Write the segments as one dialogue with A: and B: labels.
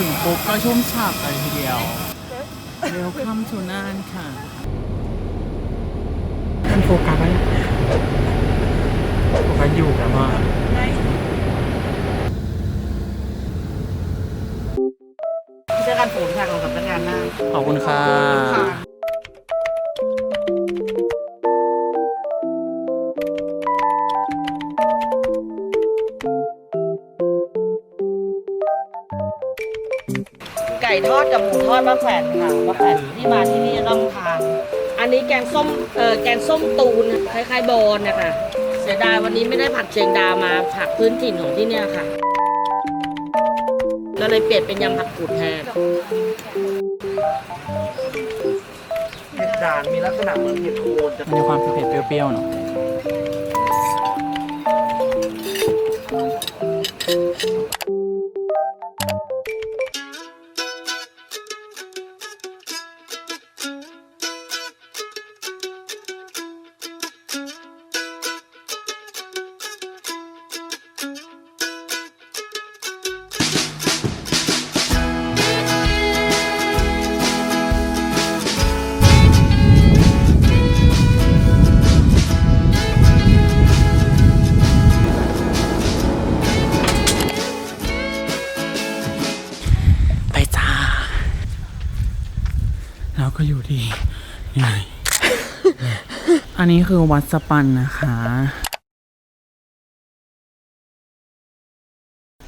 A: ถึงปุ๊บก็ชุ่มฉ่ำเลยทีเดียวเวลคัมทูน่านค่ะมันโฟกัสไหมโฟกัสอยู่แต่ว่า
B: เจอกันฝูงค่ะของสำนักงานหน้า
A: ขอบคุณค่ะ
B: ทอดกับหมูทอดมะแขวนค่ะมะแขวนที่มาที่นี่จะต้องทาน อันนี้แกงส้มเออแกงส้มตูนคล้ายๆโบนนะคะเสียดายวันนี้ไม่ได้ผักเชียงดามาผักพื้นถิ่นของที่เนี่ยค่ะก็เลยเปลี่ยนเป็นยำผักกูดแทน
C: เห็ดด่านมีลักษณะเหมือนเห็ดโคนจะ
A: มันมีความเผ็ดๆเปรี้ยวๆเนาะ ก็อยู่ที่นี่อันนี้คือวัดสปันนะคะ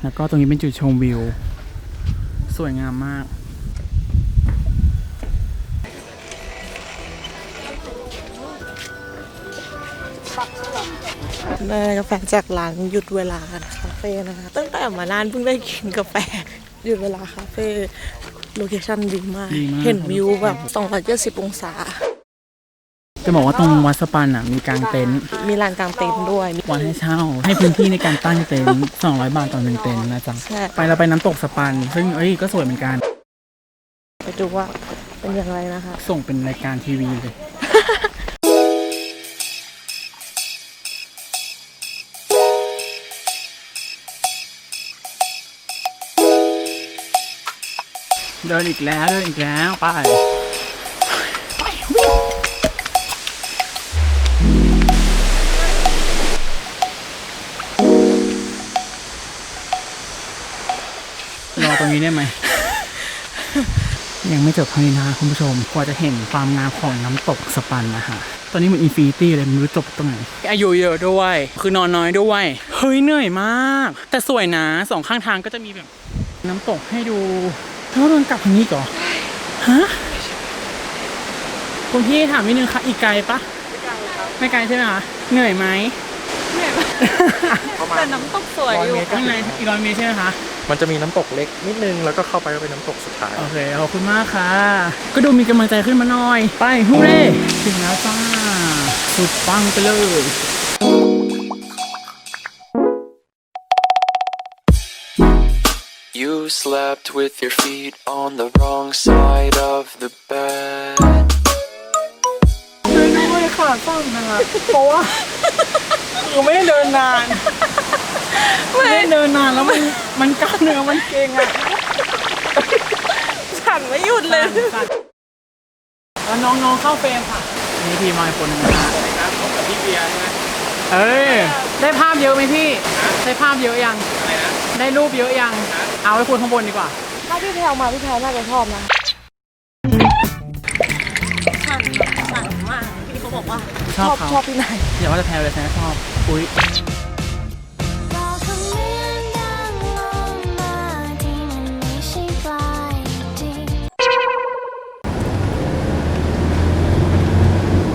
A: แล้วก็ตรงนี้เป็นจุดชมวิว สวยงามมาก
D: ได้กาแฟจากร้านหยุดเวลาคาเฟ่นะคะ ตั้งแต่มานานเพิ่งได้กินกาแฟหยุดเวลาคาเฟ่ โลเคชั่นดีมาก
A: ดีมาก
D: เห็นวิวแบบ 270 องศา
A: จะบอกว่าตรงวัดสปันอะมีกางเต็นท์
D: มีลานกลางเต็นท์ด้วย
A: วันให้เช่า ให้พื้นที่ในการตั้งเต็นท์200 บาทต่อหนึ่งเต็นท์นะจ๊ะ
D: ใช่
A: ไปเราไปน้ำตกสปัน ซึ่งเอ้ยก็สวยเหมือนกัน
D: ไปดูว่าเป็นอย่างไรนะคะ
A: ส่งเป็นรายการทีวีเลย เดินอีกแล้วเดินอีกแล้วไปรอตรงนี้ได้ไหม ยังไม่จบเท่านี้นะคุณผู้ชมกว่าจะเห็นความงามของน้ำตกสปันนะคะตอนนี้มันอินฟินิตี้เลยไม่รู้จบตรงไหน อายุเยอะด้วย คือนอนน้อยด้วย เฮ้ยเหนื่อยมาก แต่สวยนะสองข้างทางก็จะมีแบบ น้ำตกให้ดู แล้วเดินกลับทางนี้ก่อฮะคุณพี่ถามนิดนึงค่ะ อีกไกลปะไม่ไกลใช่ไหมคะ เหนื่อยไหม
D: แต่น้ำตกสวยอยู่
A: ข้างในอีกร้อยเมตรใช่ไหมคะ
C: มันจะมีน้ำตกเล็กนิดนึงแล้วก็เข้าไปก็เป็นน้ำตกสุดท้าย
A: โอเค ขอบคุณมากค่ะ ก็ดูมีกำลังใจขึ้นมาหน่อย ไปฮูเร่ถึงแล้วจ้า สุดปังไปเลย
E: You slept with your feet on the wrong side of the bed.
A: ช่วยด้วยค่ะสั่งนะคะเพราะว่าคือไม่ได้เดินนานไม่ได้เดินนานแล้วมันมันกล้ามเนื้อมันเกร็งอะ
D: ฉันไม่หยุดเลย
A: สั่นแล้วน้องๆเข้าเฟรมค่ะนี่พี่มาอีกคนหนึงนะฮะพี่เบียร์ใช่ไหมเอ้ยได้ภาพเยอะไหมพี่ ได้ภาพเยอะยัง ได้รูปเยอะยัง เอาไว้คนข้างบนดีกว่า
D: ถ้าพี่แพลวมาพี่แพลวน่าจะชอบนะสั่นแบบสั่นมากพี่เขาบอกว่า
A: ชอบเขา
D: ชอบที่ไหน
A: อย่าว่าจะแพ้เลยฉันชอบ อุ้ย
F: บอกคำเรียนดังลงมาที่มันไม่ใช่ปลายจริง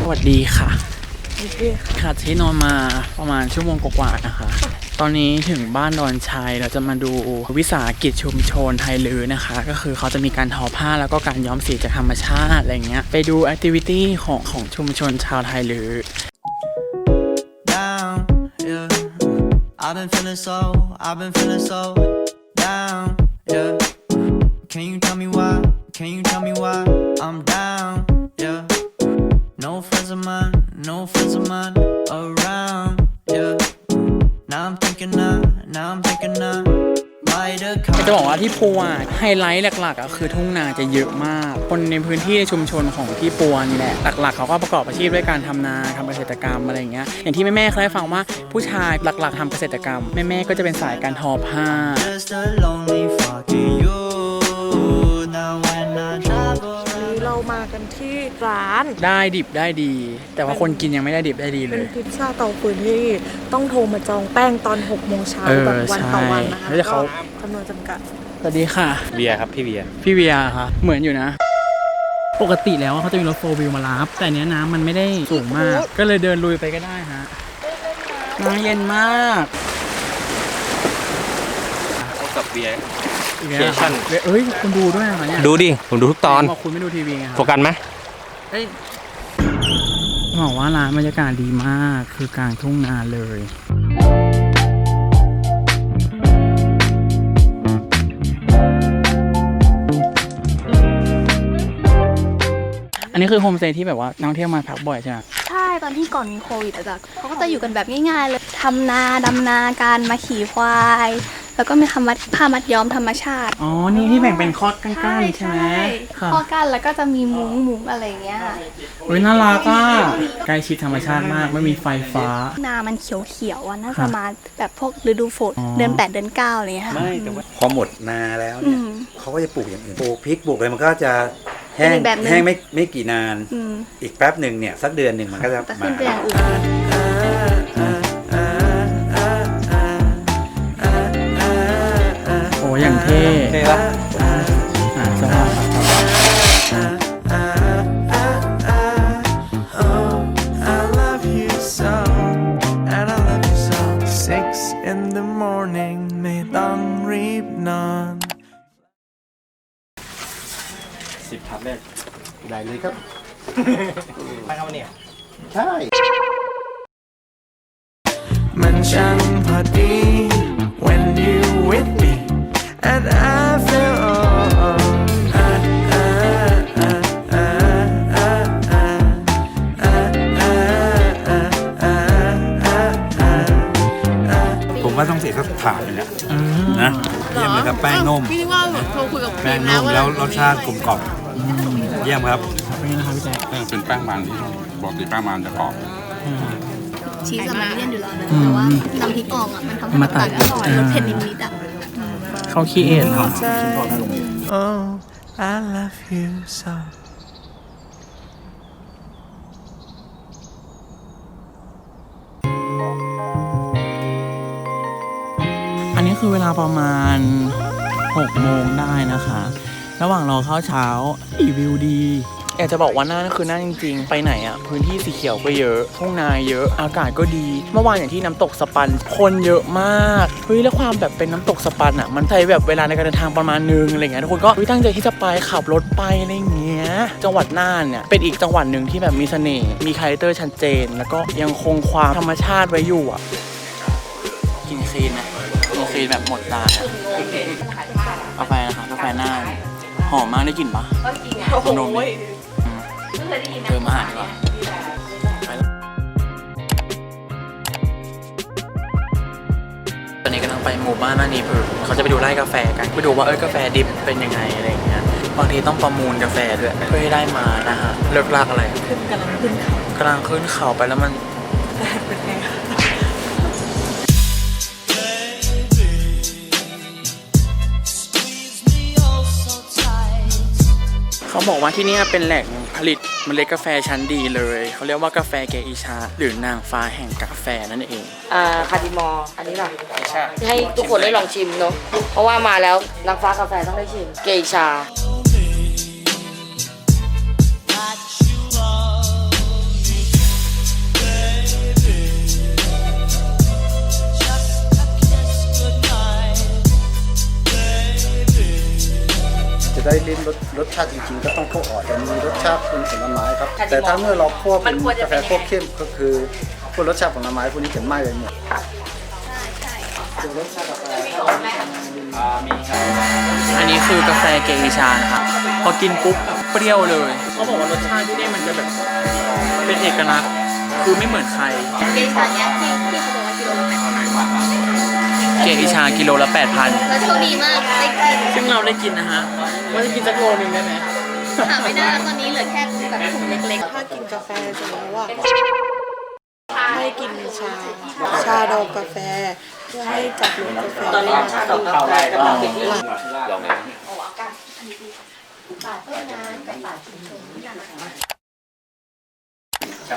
A: สวัสดีค่ะ
D: โอเคค่ะ
A: ค่ะที่นอนมาประมาณชั่วโมงกว่าๆนะคะ ตอนนี้ถึงบ้านดอนชัยเราจะมาดูวิสาหกิจชุมชนไทยลือนะคะ ก็คือเขาจะมีการทอผ้าแล้วก็การย้อมสีจากธรรมชาติอะไรเงี้ย ไปดูแอคทิวิตี้ของของชุมชนชาวไทยลือ
G: down, yeah. I've been feeling so, I've been feeling so down, yeah. Can you tell me why? Can you tell me why I'm down, no friends of mine around, yeah. Now I'm thinking I, now I'm thinking I might have come.
A: จะบอกว่าที่ปัวไฮไลท์หลักๆอะคือทุ่งนาจะเยอะมาก คนในพื้นที่ในชุมชนของที่ปัวนี่แหละ หลักๆ เขาก็ประกอบอาชีพด้วยการทำนาทำเกษตรกรรมอะไรอย่างเงี้ย อย่างที่แม่ๆเขาให้ฟังว่าผู้ชายหลักๆทำเกษตรกรรม แม่ๆก็จะเป็นสายการทอผ้าา
D: น
A: ได้ดิบได้ดี แต่ว่าคนกินยังไม่ได้ดิบได้ดีเล
D: เป็น
A: ย
D: พิซซ่าเตาฟืนที่ต้องโทรมาจองแป้งตอน6โมงเช้า
A: เออ
D: แบบวันต่อวัน
A: ใช่
D: นะคะ
A: แล้วเดี๋ยวเขา
D: ก็จำนวนจำกัด
A: สวัสดีค่ะ
H: เบียร์ครับพี่เบียร์
A: พี่เวียค่ะเหมือนอยู่นะ ปกติแล้วเขาจะมีรถโฟร์วิวมารับ แต่อันเนี้ยน้ำมันไม่ได้สูงมาก ก็เลยเดินลุยไปก็ได้ฮะน้ำเย็นมาก
H: เท่ากับเบียร์
A: อีกแล้ว
H: เขียนชั่น
A: เอ้ยคุณดูด้วยเหรอเนี่ย
H: ดูดิ ผมดูทุกตอน
A: บอกคุณไม่ดูทีวีไงค
H: โฟ
A: รับ
H: กัสไหม
A: เอ้ยบอกว่าร้านบรรยากาศดีมากคือกลางทุ่งนาเลยอันนี้คือโฮมสเตย์ที่แบบว่านักท่องเที่ยวมาพักบ่อยใช่ไหม
I: ใช่ตอนที่ก่อนมีโควิดอะจ้ะเขาก็จะอยู่กันแบบง่ายๆเลยทำนาดำนาการมาขี่ควาย แล้วก็มีคำมัดผ้ามัดย้อมธรรมชาติ
A: อ๋อ นี่ที่แบ่งเป็นคอร์ดก้านๆใช่ไหมค่ะ
I: ข้อกั้นแล้วก็จะมีมุ้งมุ้งอะไรอย่างเงี้ย
A: เฮ้ยน่ารักอะใกล้ชิดธรรมชาติมาก ไม่มีไฟฟ้า
I: นามันเขียวๆอะน่า
A: ครั
I: จะ
A: บ
I: มาแบบพวกฤดูฝน
A: อ๋อ
I: เดือนแปดเดือนเก้าอะไรอย่างเงี้ยค่ะ
J: พอหมดนาแล้ว
I: อื
J: เนี่ย
I: ม
J: เขาก็จะปลูกอย่างอื่นปลูกพริกปลูกอะไรมันก็จะแห้
I: เป็น
J: ง
I: อีกแบบหนึ่ง
J: แห้งไม่ไม่กี่นาน
I: อืม
J: อีกแป๊บหนึ่งเนี่ยสักเดือนหนึ่งมันก็จะ
I: แต่
J: มา
I: ขึ้นไปอย่างอื่น
A: ครับ
G: I love you so, and I love you so. Six in the morning ไม่ต้องรีบนอน
J: สิบทับแรกได้เลยครับ
C: ไปครับวันนี้
J: ใช่
G: มันช่างพอดี when you with me and I
J: ต้องเสียสักถาดหนึงนะนะเยี่ยมเลยครับแป้งนุ่ม
D: พี่ว่าโทรคุยกับ
J: แป้งนุ่มแล้วรสชาติกลมกล่อมเยี่ยมครับ
A: เป็นไงนะครับพี่แจ๊ค
H: เป็นแป้งมันที่ปกติแป้งมันจะกรอบ
I: ชีสอะมันเลี่ยนอยู่แล้วนะ
A: อืม
I: แต่ว่าน้ำพริกอ่องอะมันทำให้
A: มา
I: มัน
A: ตั
I: ตั
A: ด
I: ดอร่อยรสเผ็ดนิดๆอะ
A: เขาคีเอทเหรอ
G: Oh, I love you so.
A: นนี้คือเวลาประมาณ6โมงได้นะคะ ระหว่างรอข้าวเช้าอีวิวดีอยากจะบอกว่าหน้านั่นคือหน้าจริง ๆ ไปไหนอะพื้นที่สีเขียวก็เยอะทุ่งนาเยอะ อากาศก็ดี เมื่อวานอย่างที่น้ำตกสปัน คนเยอะมากเฮ้ยแล้วความแบบเป็นน้ำตกสปันอะมันใช้แบบเวลาในการเดินทางประมาณนึงอะไรเงี้ยทุกคนก็เฮ้ยตั้งใจที่จะไปขับรถไปอะไรเงี้ยจังหวัดน่านเนี่ยเป็นอีกจังหวัดหนึ่งที่แบบมีเสน่ห์มีคาแรคเตอร์ชัดเจน แล้วก็ยังคงความธรรมชาติไว้อยู่อะกินคลีนนะ กินคลีนแบบหมดตาอะกาแฟนะคะกาแฟหน้า หอมมากได้กลิ่นปะนมดิอืมเติมอาหารดีกว่าไปแล้วตอนนี้กำลังไปหมู่บ้านนานีพือเขาจะไปดูไร่กาแฟกันไปดูว่าเออกาแฟดิบเป็นยังไงอะไรอย่างเงี้ยบางทีต้องประมูลกาแฟด้วยเพื่อให้ได้มานะฮะเลิกลากอะไร
D: ขึ้นกำลังขึ้นเขา
A: กำลังขึ้นเขาไปแล้วมัน
D: เป็นไงคะ
A: บอกว่าที่เนี่ยเป็นแหล่งผลิตเมล็ดกาแฟชั้นดีเลย เขาเรียกว่ากาแฟเกอิชา หรือนางฟ้าแห่งกาแฟนั่นเอง
B: อ่าคาร์ดิมอร์อันนี้ล่ะให้ทุกคนได้ลองชิมเนาะเพราะว่ามาแล้วนางฟ้ากาแฟต้องได้ชิม เกชา
J: ลิ้นรสรสชาติจริงๆ ก็ต้องคั่วอ่อนจะมีรสชาติเป็นผลไม้ครับ แต่ถ้าเมื่อเราคั่วเป็นกาแฟคั่วเข้มก็คือพวกรสชาติผลไม้พวกนี้จะไหม้ไปหมด
A: อันนี้คือกาแฟเกอิชานะครับพอกินปุ๊บเปรี้ยวเลยเขาบอกว่ารสชาติที่นี่มันจะแบบเป็นเอกลักษณ์คือไม่เหมือนใคร
I: เกชาเนี้ยที่ที่เขาบอกว่ากิโลละแปดสิบบาท
A: เกอิชากิโลละ8,000
I: แล้วโชคดีมากได้กิน
A: ซึ่งเราได้กินนะฮะว่าจะกินสักโลนึงได้ไหม
I: หาไม่ได้แล้วตอนนี้เหลือแค่แบบถุงเล็ก
D: ถ้ากินกาแฟเสร็จแล้วอะให้กินชา ชาดองกาแฟเพื่อให้จับรสกาแฟได้มากขึ้น
H: ลอง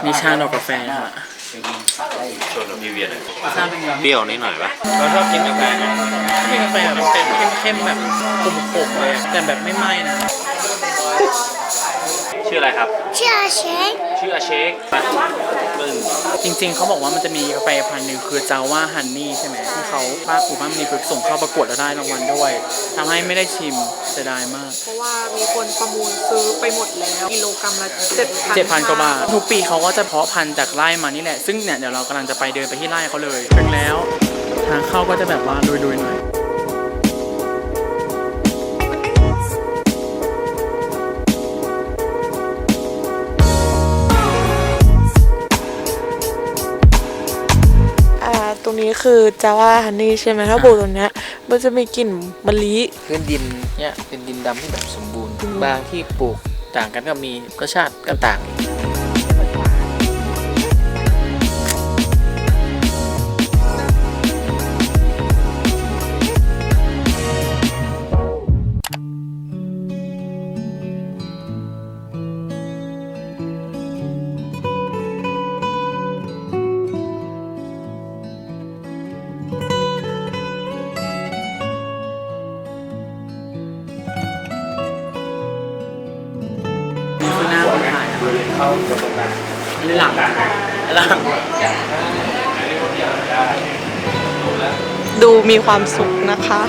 A: นี่ชาดอกกาแฟนะฮะ
H: ชวนกับพี่เวียนเลย
A: ชาเป็นไง
H: เปรี้ยวนิดหน่อยปะเราชอบกินกาแฟไง
A: มีกาแฟแบบเป็นเข้มๆแบบขมๆเลยอะแต่แบบไม่ไหม้นะ
H: ชื่ออะไรครับ
F: ชื่อเชค
H: ชื่ออาเชคปะปึ้ง
A: จริงๆ เขาบอกว่ามันจะมีกาแฟพันธุ์หนึ่งคือจาว่าฮันนี่ใช่ไหมที่เขาป้าปู่ป้ามีส่งเข้าประกวดแล้วได้รางวัลด้วยทำให้ไม่ได้ชิมเสียดายมาก
D: เพราะว่ามีคนประมูลซื้อไปหมดแล้วกิโลกรัมละเจ็ดพัน
A: เจ็ดพันกว่าบาท ทุกปีเขาก็จะเพาะพันธุ์จากไร่มานี่แหละ ซึ่งเนี่ยเดี๋ยวเรากำลังจะไปเดินไปที่ไร่เขาเลยถึงแล้ว ทางเข้าก็จะแบบว่าลุยๆหน่อย
D: รงนี้คือจาว่าฮันนี่ใช่ไหมถ้าปลูกตรงเนี้ยมันจะมีกลิ่นมะลิ
C: พื้นดินเนี่ยเป็นดินดำที่แบบสมบูรณ์ บางที่ปลูกต่างกันก็มีรสชาติก็ต่าง
A: นี่ ข้ายนะครับอันนี้หลังหลัง
D: ดูมีความสุขนะคะ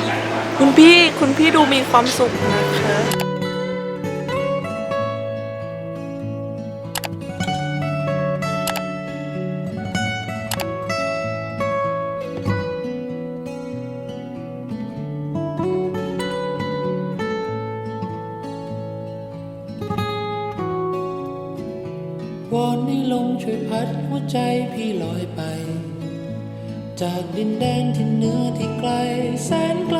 D: คุณพี่คุณพี่ดูมีความสุขนะคะ
K: พัดหัวใจพี่ลอยไป จากดินแดนที่เหนือที่ไกลแสนไกล